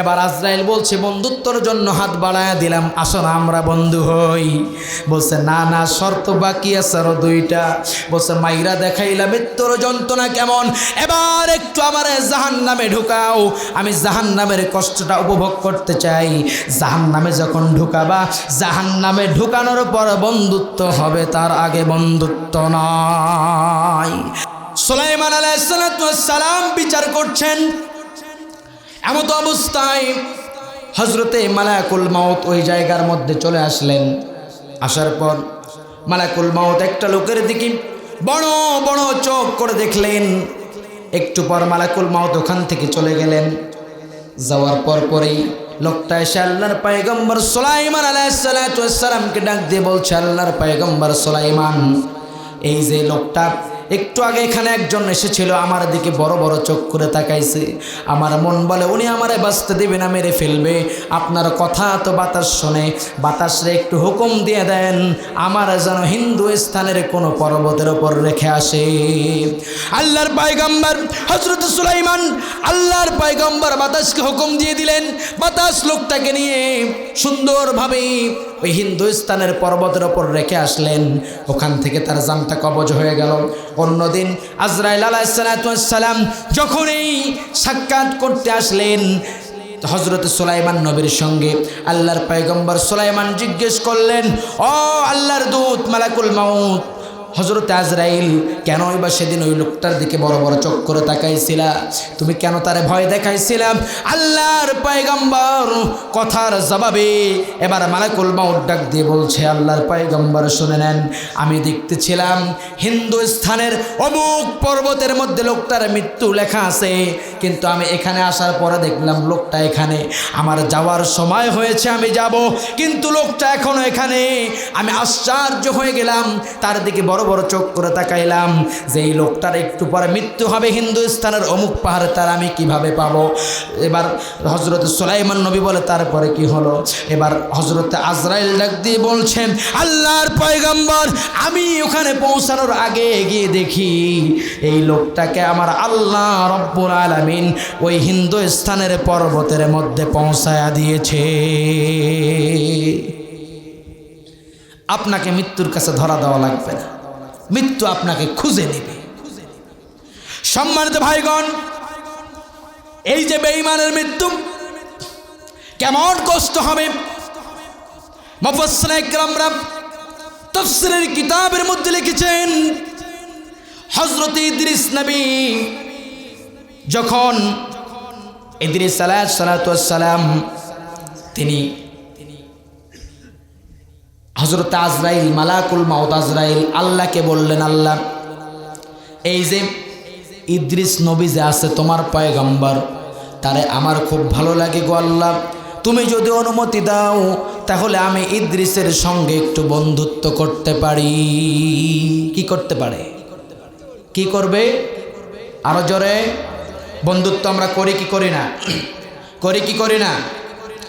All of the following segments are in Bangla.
এবার আজরাইল বলছে, বন্ধুত্বর জন্য হাত বাড়ায় দিলাম, আসো না, আমরা বন্ধু হই। বলছে, না না, শর্ত বাকি আছে আরও দুইটা। বলছে, মাইরা দেখাইলাম মৃত্যুর যন্ত্রণা কেমন? এবার একটু আমার জাহান নামে ঢুকাও। আমি জাহান নামের কষ্টটা উপভোগ করতে চাই। জাহান নামে যখন ঢুকাবা জাহান নামে ঢুকানোর পর বন্ধুত্ব হবে তার আগে বন্ধুত্ব নয়। সোলাইমান আলাইসালাম বিচার করছেন এমত অবস্থায় হজরতে মালাকুল মাউত ওই জায়গার মধ্যে চলে আসলেন। আসার পর মালাকুল মাউত একটা লোকের দিকে বড় বড় চোখ করে দেখলেন। একটু পর মালাকুল মাউত ওখান থেকে চলে গেলেন। যাওয়ার পর পরেই লোকটা এসে আল্লাহর পায়গম্বর সোলাইমান আলাইসালামকে ডাক দিয়ে বলছে, আল্লাহর পায়গম্বর সোলাইমান, এই যে লোকটা একটু আগে এখানে একজন এসেছিল, আমার দিকে বড় বড় চোখ করে তাকাইছে। আমার মন বলে, উনি আমারে বাঁচতে দেবে না, মেরে ফেলবে। আপনার কথা তো বাতাস শোনে। বাতাসরে একটু হুকুম দিয়ে দেন, আমার যেন হিন্দু স্থানের কোনো পর্বতের ওপর রেখে আসে। আল্লাহর পায়গম্বর হজরত সুলাইমান আল্লাহর পায়গম্বর বাতাসকে হুকুম দিয়ে দিলেন, বাতাস লোকটাকে নিয়ে সুন্দরভাবে ওই হিন্দুস্তানের পর্বতের ওপর রেখে আসলেন। ওখান থেকে তার জানটা কবজ হয়ে গেল। অন্যদিন আজরাইল আলাইসালাম যখন এই সাক্ষাৎ করতে আসলেন হজরত সোলাইমান নবীর সঙ্গে আল্লাহর পায়গম্বর সোলাইমান জিজ্ঞেস করলেন, ও আল্লাহর দূত মালাকুল মাউত হজরত আজরাইল কেন বা সেদিন ওই লোকটার দিকে বড় বড় চোখ করে তাকাইছিলা? তুমি কেন তারে ভয় দেখাইছিলাম আল্লাহর পায়গম্বর কথার জবাবে এবার মালাকুল মাউট ডাক দিয়ে বলছে, আল্লাহর পায়গম্বর শুনে নেন, আমি দেখতেছিলাম হিন্দুস্থানের অমুক পর্বতের মধ্যে লোকটার মৃত্যু লেখা আছে, কিন্তু আমি এখানে আসার পরে দেখলাম লোকটা এখানে। আমার যাওয়ার সময় হয়েছে, আমি যাব, কিন্তু লোকটা এখনও এখানে। আমি আশ্চর্য হয়ে গেলাম, তার দিকে বড় বড় চোখ করে তাকাইলাম। যে এই লোকটার একটু পরে মৃত্যু হবে হিন্দুস্তানের অমুক পাহাড়ে, তার আমি কীভাবে পাবো? এবার হজরত সোলাইমান নবী বলে, তারপরে কি হলো? এবার হজরত আজরাইল ডাক দিয়ে বলছেন আল্লাহর পয়গম্বর, আমি ওখানে পৌঁছানোর আগে গিয়ে দেখি, এই লোকটাকে আমার আল্লাহ রব্বুল আলমিন ওই হিন্দুস্থানের পর্বতের মধ্যে পৌঁছায়া দিয়েছে। আপনাকে মৃত্যুর কাছে ধরা দেওয়া লাগবে না। মৃত্যু আপনাকে খুঁজে নেবে। সম্মানিত ভাইগণ, এই যে বেঈমানের মৃত্যু, কেমন কষ্ট হবে? মফসলামরা তফসিলের কিতাবের মধ্যে লিখেছেন হজরত ইদ্রিস নবী যখন ইদ্রিস সালাম তিনি হজরত আজরাইল, মালাকুল মাউদ আজরাইল, আল্লাহকে বললেন, আল্লাহ, এই যে ইদ্রিস নবী যে আছে তোমার পয়গম্বর, তারে আমার খুব ভালো লাগে গো আল্লাহ। তুমি যদি অনুমতি দাও, তাহলে আমি ইদ্রিসের সঙ্গে একটু বন্ধুত্ব করতে পারি। কি করতে পারে? কি করবে? আরও জোরে। বন্ধুত্ব আমরা করি কি করি না? করি কি করি না?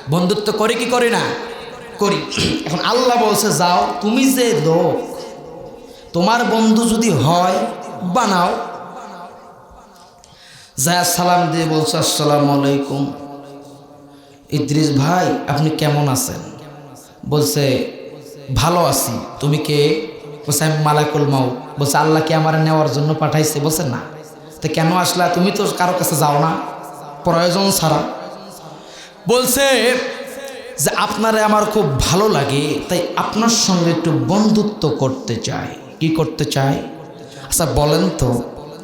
বন্ধুত্ব করি কি করি না? করি। এখন আল্লাহ বলছে, যাও, তুমি যে লোক, তোমার বন্ধু যদি হয়, বানাও। যা সালাম দিয়ে বলছে, আসসালামু আলাইকুম। ইদ্রিস, ভাই, আপনি কেমন আছেন? বলছে, ভালো আছি। তুমি কে? বলছে, আমি মালাকুল মাউ বলছে, আল্লাহ কি আমার নেওয়ার জন্য পাঠাইছে? বলছে, না। তো কেন আসলা? তুমি তো কারও কাছে যাও না। প্রয়োজন ছাড়া। বলছে যে আপনারে আমার খুব ভালো লাগে, তাই আপনার সঙ্গে একটু বন্ধুত্ব করতে চাই। কি করতে চাই? আচ্ছা বলেন তো,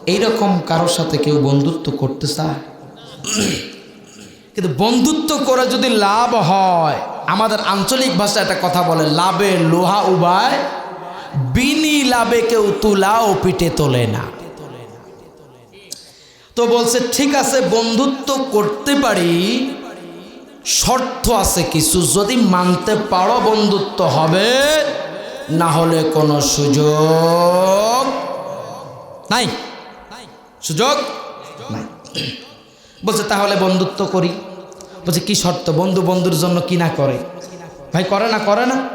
এইরকম কারোর সাথে কেউ বন্ধুত্ব করতে চায়? কিন্তু বন্ধুত্ব করে যদি লাভ হয়, আমাদের আঞ্চলিক ভাষায় একটা কথা বলে, লাভে লোহা উবায়, বিনি লাভে কেউ তুলাও পিঠে তোলে না। তো বলছে, ঠিক আছে, বন্ধুত্ব করতে পারি শর্ত আছে কিছু। যদি মানতে পারো বন্ধুত্ব হবে, না হলে কোনো সুযোগ নাই। সুযোগ নাই। বলছে, তাহলে বন্ধুত্ব করি। বলছে, কি শর্ত? বন্ধু বন্ধুর জন্য কি না করে? ভাই, করে না করে না।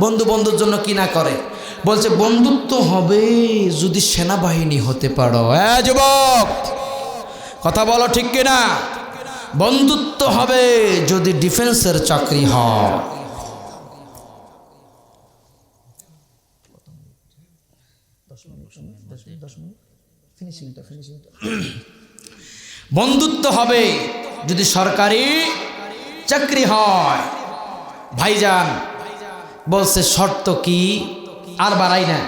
বন্ধু বন্ধুর জন্য কি না করে? বলছে, বন্ধুত্ব হবে যদি সেনাবাহিনী হতে পারো। হ্যাঁ যুবক, কথা বলো ঠিক কিনা? বন্ধুত্ব হবে যদি ডিফেন্সের চাকরি হয়। বন্ধুত্ব হবে যদি সরকারি চাকরি হয়। ভাইজান, বলছে শর্ত কি? আর বাড়াই না।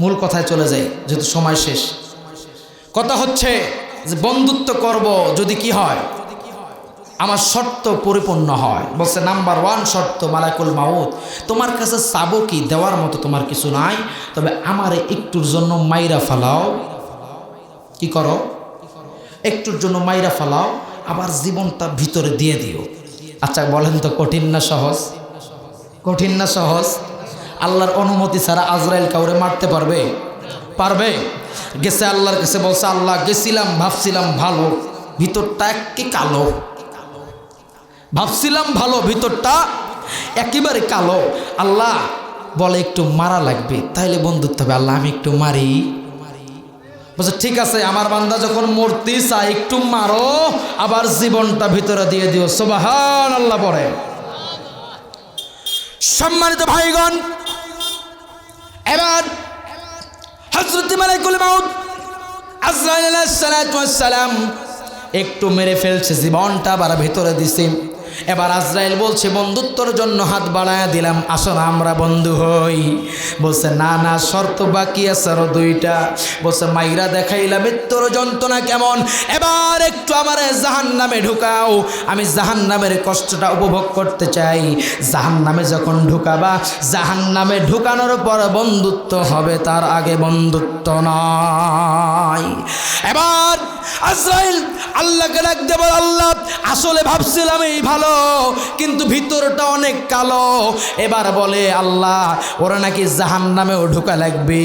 মূল কথায় চলে যায় যেহেতু সময় শেষ। কথা হচ্ছে যে বন্ধুত্ব করব যদি কি হয়? আমার শর্ত পরিপূর্ণ হয়। বলছে নাম্বার ওয়ান শর্ত মালাকুল মাউত, তোমার কাছে চাবো কি, দেওয়ার মতো তোমার কিছু নাই, তবে আমার একটুর জন্য মাইরা ফালাও। কি করো? একটুর জন্য মাইরা ফালাও, আবার জীবনটা ভিতরে দিয়ে দিও। আচ্ছা বলেন তো, কঠিন না সহজ? কঠিন না সহজ? আল্লাহর অনুমতি ছাড়া আজরাইল কাউরে মারতে পারবে? পারবে? গেছে আল্লাহর কাছে, বলছে, আল্লাহ, গেছিলাম, ভাবছিলাম ভালো, ভিতরটা একে কালো। ভাবছিলাম ভালো, ভিতরটা একেবারে কালো। আল্লাহ বলে, একটু মারা লাগবে, তাইলে বন্ধুত্ব হবে। আল্লাহ, আমি একটু মারি। বলছে, ঠিক আছে, আমার বান্দা যখন মূর্তি চাই একটু মারো, আবার জীবনটা ভিতরে দিয়ে দিও। সোবাহান আল্লাহ পরে সম্মানিত ভাইগণ, এবার হজরত মালাইকুল মাউদ আজরাইল সালাম একটু মেরে ফেলছে, জীবনটা আবার ভেতরে দিছে। এবার আজরাইল বলছে, বন্ধুত্বর জন্য হাত বাড়ায় দিলাম, আসো আমরা বন্ধু হই। বলছে, না না, শর্ত বাকি আছে আরও দুইটা। বলছে, মাইরা দেখাইলাম মৃত্যুর যন্ত্রণা কেমন? এবার একটু আমার জাহান নামে ঢুকাও। আমি জাহান নামের কষ্টটা উপভোগ করতে চাই। জাহান নামে যখন ঢুকাবা জাহান নামে ঢুকানোর পর বন্ধুত্ব হবে, তার আগে বন্ধুত্ব নয়। এবার আজরাইল, আল্লাহকে ডাক দেব আল্লাহ, আসলে ভাবছিলাম এই ভালো, কিন্তু ভিতরটা অনেক কালো। এবার বলে, আল্লাহ, ওরা নাকি জাহান নামেও ঢুকা লাগবে।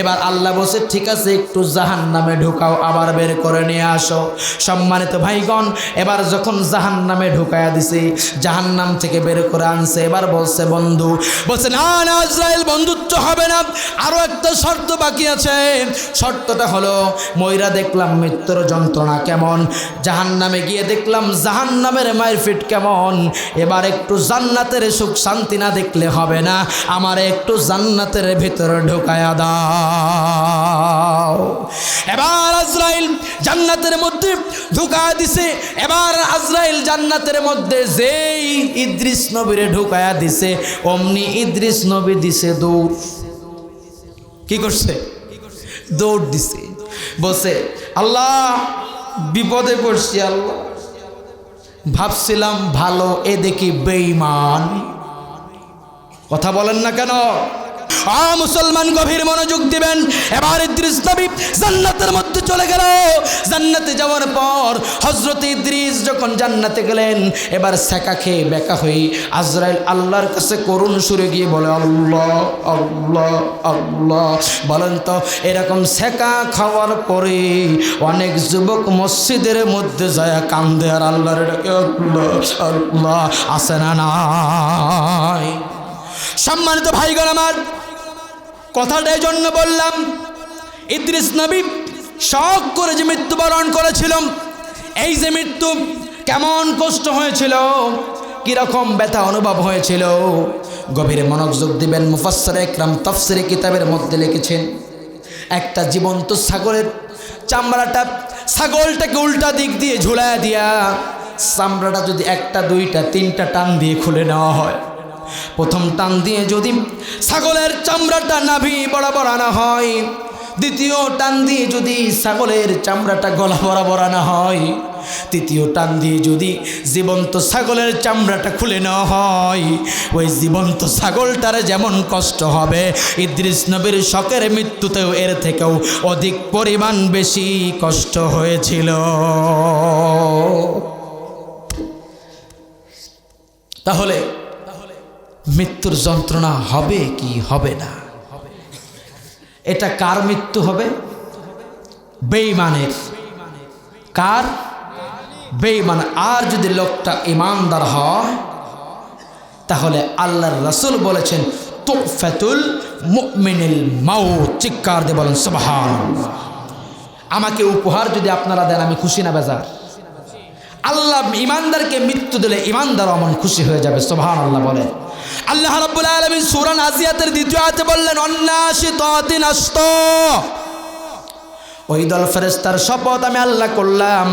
এবার আল্লাহ বসে ঠিক আছে, একটু জাহান নামে ঢুকাও, আবার বের করে নিয়ে আসো। সম্মানিত ভাইগণ, এবার যখন জাহান নামে ঢুকায়া দিছে জাহান নাম থেকে বের করে আনছে, এবার বলছে, বন্ধু, বলছে, না না, আজরাইল, বন্ধুত্ব হবে না। আরও একটা শর্ত বাকি আছে। শর্তটা হলো, ময়রা দেখলাম মৃত্যুর যন্ত্রণা কেমন? জাহান নামে গিয়ে দেখলাম জাহান নামের ফিট কেমন? এবার একটু জান্নাতের সুখ শান্তি না দেখলে হবে না। আমার একটু জান্নাতের ভিতরে ঢোকায়া দাও। এবার আজরাইল জান্নাতের মধ্যে ঢুকা দিছে। এবার আজরাইল জান্নাতের মধ্যে যেই ইদ্রিস নবীরে ঢুকায়া দিছে, অমনি ইদ্রিস নবী দিছে দৌড়। কি করছে? দৌড় দিছে। বসে আল্লাহ বিপদে পড়ছি আল্লাহ। ভাবছিলাম ভালো এ দেখি বেইমান কথা বলেন না কেন? আ মুসলমান গভীর মনোযোগ দিবেন। এবার ইদ্রিস নবী জান্নাতের মধ্যে চলে গেল। জান্নাতে যাওয়ার পর হজরত ইদ্রিস যখন জান্নাতে গেলেন, এবার সেকা খেয়ে বেকা হয়ে আজরাইল আল্লাহর কাছে করুণ সুরে গিয়ে বলে, আল্লাহ আল্লাহ আল্লাহ। বলেন তো, এরকম সেকা খাওয়ার পরে অনেক যুবক মসজিদের মধ্যে যায়, কান্দে, আর আল্লাহর আল্লাহ আসে না সম্মানিত ভাইগণ আমার কথাটা এই জন্য বললাম, ইদ্রিস নবী শখ করে যে মৃত্যুবরণ করেছিলাম এই যে মৃত্যু কেমন কষ্ট হয়েছিল, কীরকম ব্যথা অনুভব হয়েছিল, গভীরে মনোযোগ দিবেন মুফাসসর একরাম তফসিরে কিতাবের মধ্যে লিখেছেন, একটা জীবন্ত সাগরের চামড়াটা ছাগলটাকে উল্টা দিক দিয়ে ঝুলায় দিয়া, চামড়াটা যদি একটা, দুইটা, তিনটা টান দিয়ে খুলে নেওয়া হয়। প্রথম টান দিয়ে যদি ছাগলের চামড়াটা নাভি বরাবর আনা হয়, দ্বিতীয় টান দিয়ে যদি ছাগলের চামড়াটা গলা বরাবর আনা হয়, তৃতীয় টান দিয়ে যদি জীবন্ত ছাগলের চামড়াটা খুলে নেওয়া হয়, ওই জীবন্ত ছাগলটার যেমন কষ্ট হবে, ইদ্রিস নবীর শখের মৃত্যুতেও এর থেকেও অধিক পরিমাণ বেশি কষ্ট হয়েছিল। তাহলে মৃত্যুর যন্ত্রণা হবে কি হবে না? এটা কার মৃত্যু হবে? বেইমানের কার? বেইমান আর যদি লোকটা ইমানদার হয়, তাহলে আল্লাহর রসুল বলেছেন, তোফাতুল মুমিনিল মাউ চিৎকার দিয়ে বলেন সুবহান আমাকে উপহার যদি আপনারা দেন, আমি খুশি না বেজার? আল্লাহ ইমানদারকে মৃত্যু দিলে ইমানদার অমন খুশি হয়ে যাবে সোভান আল্লাহ বলে। আল্লাহ রাব্বুল আলামিন সূরা নাজিয়াতের দ্বিতীয় আয়াতে বললেন অন্নাসি তাতিন আস্ত। ওই দল ফেরেস্তার শপথ আমি আল্লাহ করলাম,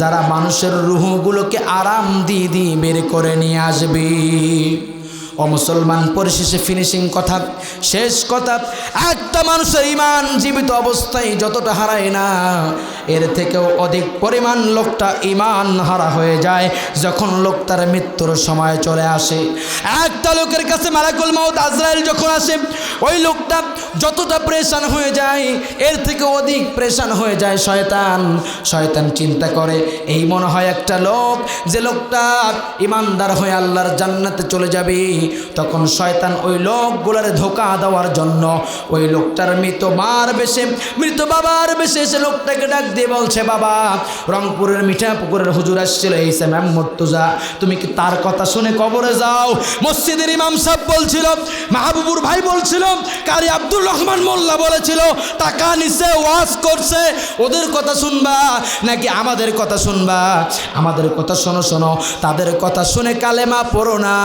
যারা মানুষের রুহগুলোকে আরাম দিয়ে দিয়ে বের করে নিয়ে আসবে। ও মুসলমান, পরিশেষে ফিনিশিং কথা, শেষ কথা, একটা মানুষের ইমান জীবিত অবস্থায় যতটা হারায় না, এর থেকেও অধিক পরিমাণ লোকটা ইমান হারা হয়ে যায় যখন লোক তার মৃত্যুর সময় চলে আসে। একটা লোকের কাছে মালাকুল মাউত আজরাইল যখন আসে, ওই লোকটা যতটা প্রেশান হয়ে যায়, এর থেকে অধিক প্রেশান হয়ে যায় শয়তান। শয়তান চিন্তা করে, এই মনে হয় একটা লোক, যে লোকটা ইমানদার হয়ে আল্লাহর জান্নাতে চলে যাবে। তখন শয়তান ওই লোকগুলোর ধোকা দেওয়ার জন্য ওই লোকটার মৃত মার বেশে, মৃত বাবার বেশে সে লোকটাকে ডাক দিয়ে বলছে, বাবা, রংপুরের মিঠা পুকুরের হুজুর আসছিল, এই সে ম্যাম মর্তুজা, তুমি কি তার কথা শুনে কবরে যাও? মসজিদের ইমাম সাহেব বলছিল, মাহবুবুর ভাই বলছিল, কারি আব্দুল রহমান মোল্লা বলেছিল, টাকা নিছে, ওয়াজ করছে, ওদের কথা শুনবা নাকি আমাদের কথা শুনবা? আমাদের কথা শোনো শোনো, তাদের কথা শুনে কালেমা পড়ো না,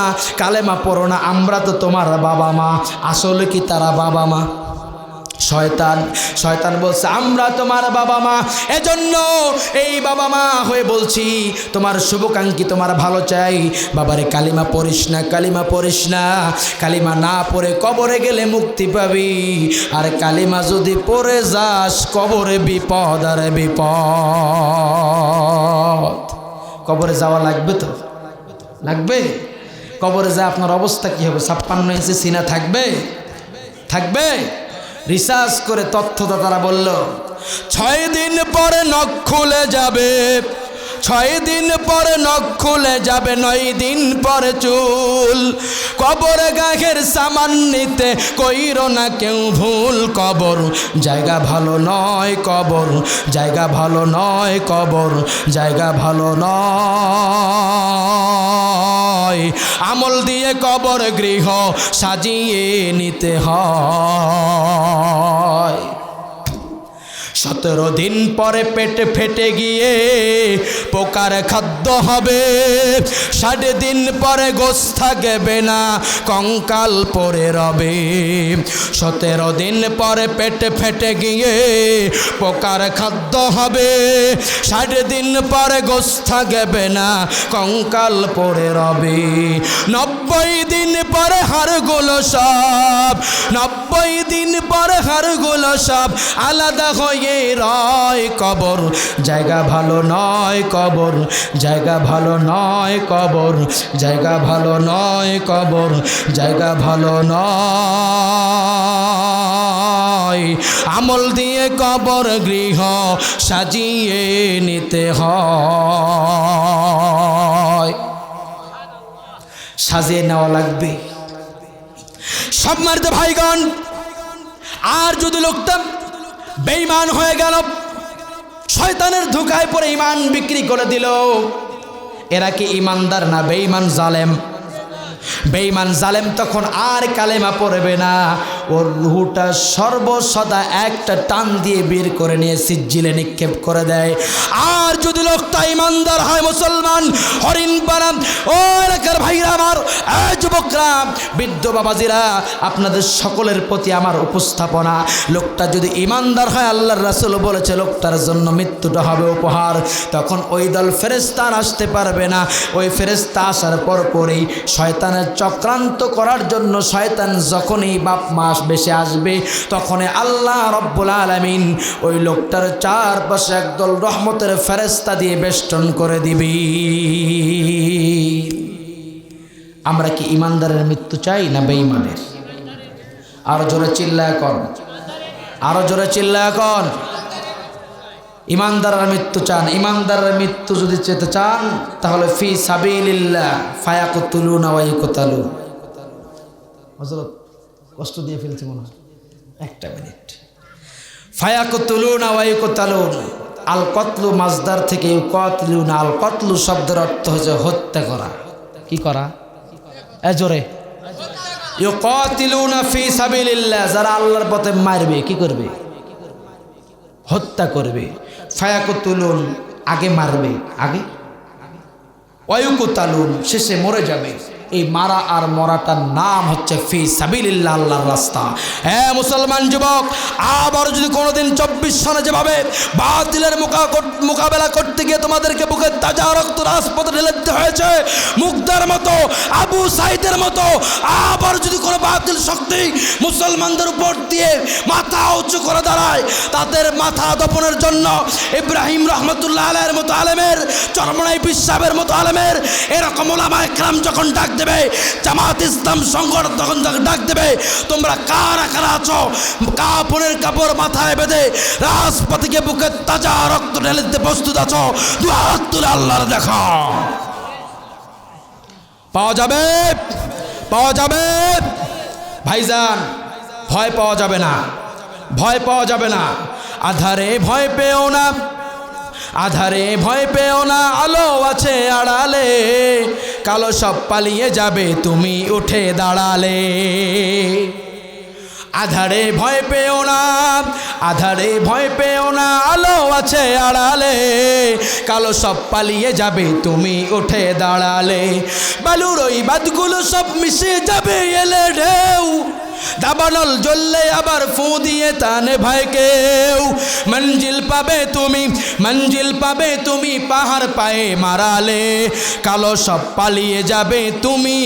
কালেমা পড়ো না, আমরা তো তোমার বাবা মা। আসলে কি তারা বাবা মা? শয়তান শয়তান বলছে, আমরা তোমার বাবা মা। এজন্য এই বাবা মা হয়ে বলছি, তোমার শুভকাঙ্ক্ষী, তোমার ভালো চাই। বাবারে, কালিমা পড়িস না, কালিমা পড়িস না। কালিমা না পড়ে কবরে গেলে মুক্তি পাবি। আর কালিমা যদি পড়ে যাস, কবরে বিপদ, আর বিপদ। কবরে যাওয়া লাগবে তো? লাগবে? কবরে যা আপনার অবস্থা কি হবে? ছাপ্পান্ন ইঞ্চি সিনা থাকবে? থাকবে? রিসার্চ করে তথ্যদাতারা বলল, ছয় দিন পরে নখ খুলে যাবে। ছয় দিন পর নখ খুলে যাবে, নয় দিন পর চুল। কবর গাঘের সামান নিতে কইর না কেউ ভুল কবর। জায়গা ভালো নয় কবর, জায়গা ভালো নয় কবর, জায়গা ভালো নয়। আমল দিয়ে কবর গৃহ সাজিয়ে নিতে হয়। সতেরো দিন পরে পেট ফেটে গিয়ে পোকার খাদ্য হবে। ষাট দিন পরে গোস থাকবে না, কঙ্কাল পরে রবে। সতেরো দিন পরে পেট ফেটে গিয়ে পোকার খাদ্য হবে। ষাট দিন পরে গোস থাকবে না, কঙ্কাল পরে রবে। নব্বই দিন পরে হাড়গুলো সব, নব্বই দিন পরে হাড়গুলো সব আলাদা হয়ে রয় কবর। জায়গা ভালো নয় কবর, জায়গা ভালো নয় কবর, জায়গা ভালো নয় কবর, জায়গা ভালো নয়। আমল দিয়ে কবর গৃহ সাজিয়ে নিতে হয়। সাজিয়ে নেওয়া লাগবে। সব মারতে ভাইগণ আর যদি লোকটা বেইমান হয়ে গেল, শয়তানের ধোকায় পরে ইমান বিক্রি করে দিল, এরা কি ইমানদার না বেইমান জালেম? বেইমান জালেম তখন আর কালেমা পড়বে না। ওর রুহুটা সর্বসদা একটা টান দিয়ে বের করে নিয়ে সিজ্জিলে নিক্ষেপ করে দেয়। আর যদি লোকটা ইমানদার হয় মুসলমান, হরিণ বানান, ও এলাকার ভাইরা আমার যুবকরা, বৃদ্ধ বাবাজিরা, আপনাদের সকলের প্রতি আমার উপস্থাপনা। লোকটা যদি ইমানদার হয়, আল্লাহর রাসুল বলেছে, লোকটার জন্য মৃত্যুটা হবে উপহার। তখন ওই দল ফেরেস্তান আসতে পারবে না। ওই ফেরেস্তা আসার পর পরেই শয়তানের চক্রান্ত করার জন্য শয়তান যখনই বাপ মাস বেশি আসবে, তখনই আল্লাহ রব্বুল আলমিন ওই লোকটার চারপাশে একদল রহমতের ফেরেস্তা দিয়ে বেষ্টন করে দিবি। আমরা কি ইমানদারের মৃত্যু চাই না বেঈমানের? আরও জোরে চিল্লা এখন আরও জোরে চিল্লা এখন ইমানদারের মৃত্যু চান। ইমানদারের মৃত্যু যদি চেতে চান, তাহলে ফি সাবিলিল্লাহ ফায়াকুতুলু নাওয়াইকুতালু হজরত কষ্ট দিয়ে ফেলছি মনে হয়। একটা মিনিট। ফায়াকুতুলু নাওয়াইকুতালু আল কতলু মাজদার থেকে কতলু না আল কতলু শব্দের অর্থ হচ্ছে হত্যা করা। কি করা? এ জোরে। ইউকাতিলুনা ফি সাবিলিল্লাহ। যারা আল্লাহর পথে মারবে, কি করবে? হত্যা করবে। ফায়াকুতুলুন আগে মারবে। আগে? অয়ুকুতালুন শেষে মরে যাবে। এই মারা আর মরাটার নাম হচ্ছে ফি সাবিল্লাহ আল্লাহর রাস্তা। হ্যাঁ মুসলমান যুবক, আবার যদি কোনোদিন চব্বিশ সনে যেভাবে বাতিলের মোকা- মোকাবেলা করতে গিয়ে তোমাদেরকে বুকে তাজা রক্ত রাজপথে ঢেলে দিতে হয়েছে মুগ্ধার মতো, আবু সাইদের মতো, আবার যদি কোনো বাতিল শক্তি মুসলমানদের উপর দিয়ে মাথা উঁচু করে দাঁড়ায়, তাদের মাথা দপনের জন্য ইব্রাহিম রহমতুল্লাহ আলের মতো আলেমের চরমনাই বিশ্বাবের মতো আলেমের, এরকম ওলামা একরাম যখন ডাক দেবে। জামাত ইসলাম সংগঠন তখন ডাক দেবে। তোমরা কারা কারা আছো? কাপড়ের কাপড় মাথায় বেঁধে রাজপথিকে বুকে তাজা রক্ত ঢেলে প্রস্তুত আছো। তুলে আল্লাহর দেখা। পাওয়া যাবে? পাওয়া যাবে? ভাইজান, ভয় পাওয়া যাবে না। ভয় পাওয়া যাবে না। আধারে ভয় পেও না। আধারে ভয় পেও না, আলো আছে আড়ালে। কালো সব পালিয়ে যাবে, তুমি উঠে দাঁড়ালে। আধারে ভয় পেও না, আধারে ভয় পেও না, আলো আছে আড়ালে। কালো সব পালিয়ে যাবে, তুমি উঠে দাঁড়ালে। বালুর ওই বাদগুলো সব মিশে যাবে, এলে ঢেউ। দাবানল জ্বললে আবার ফু দিয়ে তানে ভাই কেউ মঞ্জিল পাবে তুমি, মঞ্জিল পাবে তুমি পাহাড় পায়ে মারালে। কালো সব পালিয়ে যাবে তুমি।